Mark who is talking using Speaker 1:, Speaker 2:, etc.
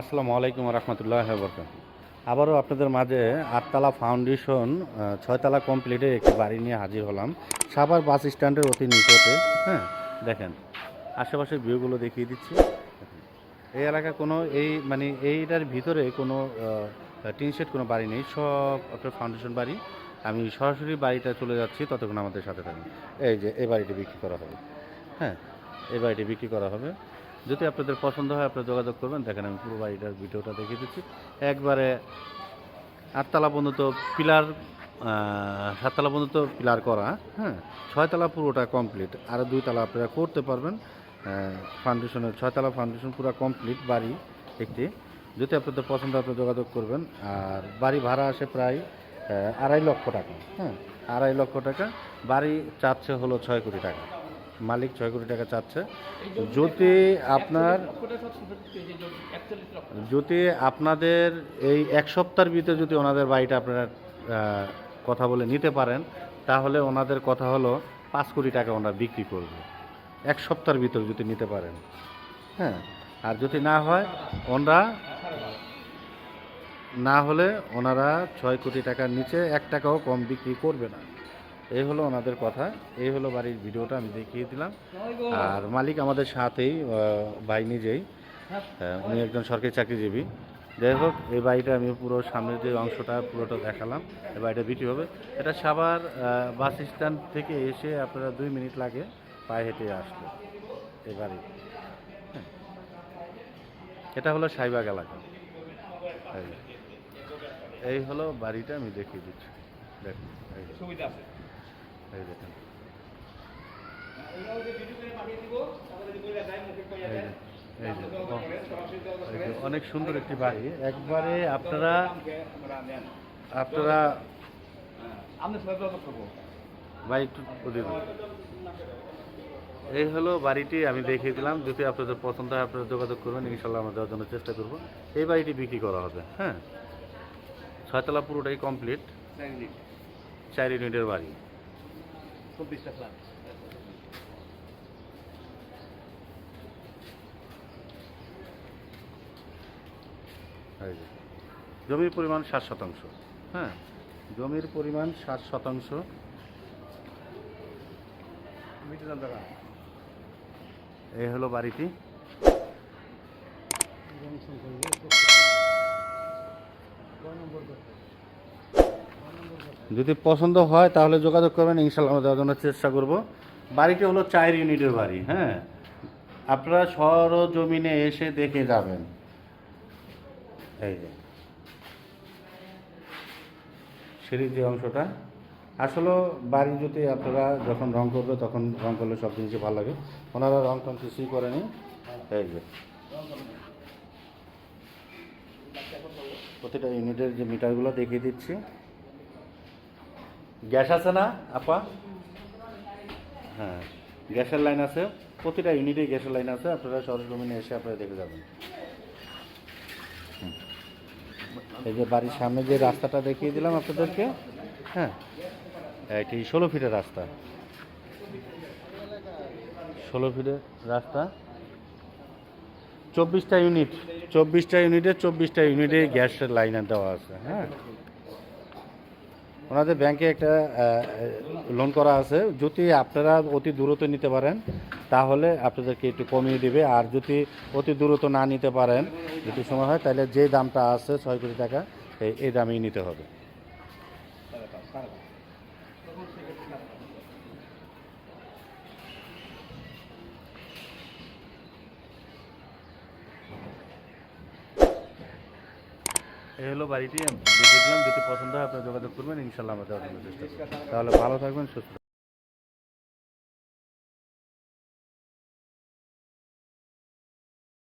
Speaker 1: আসসালামু আলাইকুম রহমতুল্লাহ বরকাত আবারও আপনাদের মাঝে আটতলা ফাউন্ডেশন ছয়তলা কমপ্লিটে একটি বাড়ি নিয়ে হাজির হলাম। সাভার বাস স্ট্যান্ডের অতি নিকটে হ্যাঁ দেখেন, আশেপাশের ভিউগুলো দেখিয়ে দিচ্ছি। এই এলাকা কোনো, এই মানে এইটার ভিতরে কোনো টিন শেড কোনো বাড়ি নেই, সব আপনার ফাউন্ডেশন বাড়ি। আমি সরাসরি বাড়িটা চলে যাচ্ছি, ততক্ষণ আমাদের সাথে থাকুন। এই যে, এই বাড়িটি বিক্রি করা হবে। হ্যাঁ এই বাড়িটি বিক্রি করা হবে। যদি আপনাদের পছন্দ হয়, আপনারা যোগাযোগ করবেন। দেখেন, আমি পুরো বাড়িটার ভিডিওটা দেখিয়ে দিচ্ছি। একবারে আটতলা পর্যন্ত পিলার সাততলা পর্যন্ত পিলার করা হ্যাঁ? ছয়তলা পুরোটা কমপ্লিট আর দুই তলা আপনারা করতে পারবেন। ফাউন্ডেশনের ছয়তলা ফাউন্ডেশন পুরো কমপ্লিট বাড়ি একটি। যদি আপনাদের পছন্দ আপনারা যোগাযোগ করবেন। আর বাড়ি ভাড়া আসে প্রায় আড়াই লক্ষ টাকা হ্যাঁ? আড়াই লক্ষ টাকা। বাড়ি চাচ্ছে হলো ছয় কোটি টাকা। মালিক ছয় কোটি টাকা চাচ্ছে। যদি আপনার যদি আপনাদের এই এক সপ্তাহের ভিতরে যদি ওনাদের বাড়িটা আপনারা কথা বলে নিতে পারেন, তাহলে ওনাদের কথা হলো পাঁচ কোটি টাকা ওনারা বিক্রি করবে। এক সপ্তাহের ভিতরে যদি নিতে পারেন। হ্যাঁ আর যদি না হয়, ওনারা না হলে ওনারা ছয় কোটি টাকার নিচে এক টাকাও কম বিক্রি করবে না। এই হলো ওনাদের কথা। এই হলো বাড়ির ভিডিওটা আমি দেখিয়ে দিলাম। আর মালিক আমাদের সাথেই ভাই নিজেই। উনি একজন সরকারি চাকরিজীবী। যাই হোক এই বাড়িটা আমি পুরো সামনের যে অংশটা পুরোটা দেখালাম। এই বাড়িটা বিক্রি হবে। এটা আহ, বাস স্ট্যান্ড থেকে এসে আপনারা দুই মিনিট লাগে পায়ে হেঁটে আসতে। এই বাড়ি। হ্যাঁ। এটা হলো সাইবাগ এলাকা। এই হলো বাড়িটা আমি দেখিয়ে দিচ্ছি। দেখুন
Speaker 2: সুবিধা আছে।
Speaker 1: এই দেখেন অনেক সুন্দর একটি বাড়ি একবারে আপনারা আপনারা ভাই একটু এই হলো বাড়িটি আমি দেখিয়ে দিলাম যদি আপনাদের পছন্দ হয় আপনারা যোগাযোগ করবেন ইনশাল্লাহ আমরা দেওয়ার জন্য চেষ্টা করব এই বাড়িটি বিক্রি করা হবে হ্যাঁ ছয়তলা পুরোটাই কমপ্লিট চার ইউনিটের বাড়ি
Speaker 2: চব্বিশটা ফ্ল্যাট
Speaker 1: জমির পরিমাণ ষাট শতাংশ। হ্যাঁ জমির পরিমাণ ষাট শতাংশ। এই হলো বাড়িটি। যদি পছন্দ হয়, তাহলে যোগাযোগ করবেন ইনশাল্লাহ দেওয়ার জন্য চেষ্টা করব। বাড়িটি হলো চার ইউনিটের বাড়ি হ্যাঁ? আপনারা সরজমিনে এসে দেখে যাবেন। এই যে। সিঁড়ির যে অংশটা, আসলে বাড়ি যদি আপনারা যখন রং করবে, তখন রং করলে সব জিনিসই ভালো লাগে। ওনারা রং টং কিছুই করেনি। এই যে। প্রতিটা ইউনিটের যে মিটারগুলো দেখিয়ে দিচ্ছি। গ্যাস আছে না, আপা? হ্যাঁ গ্যাসের লাইন আছে, প্রতিটা ইউনিটে গ্যাসের লাইন আছে, আপনারা সরজমিনে এসে আপনারা দেখে যাবেন। এই যে বাড়ির সামনে যে রাস্তাটা দেখিয়ে দিলাম আপনাদেরকে হ্যাঁ এটি ষোলো ফিটের রাস্তা। ষোলো ফিটের রাস্তা। চব্বিশটা ইউনিট, চব্বিশটা ইউনিটে চব্বিশটা ইউনিটে গ্যাসের লাইন দেওয়া আছে হ্যাঁ। ওনাদের ব্যাংকে একটা লোন করা আছে। যদি আপনারা অতি দূরত্ব নিতে পারেন, তাহলে আপনাদেরকে একটু কমিয়ে দিবে। আর যদি অতি দূরত্ব না নিতে পারেন, যদি সময় হয়, তাহলে যে দামটা আছে ছয় কোটি টাকা এই দামেই নিতে হবে। এই হলো বাড়িটি দেখে দিলাম যদি পছন্দ হয় আপনার যোগাযোগ করবেন, ইনশাল্লাহ জন্য চেষ্টা তাহলে ভালো থাকবেন, সুস্থ।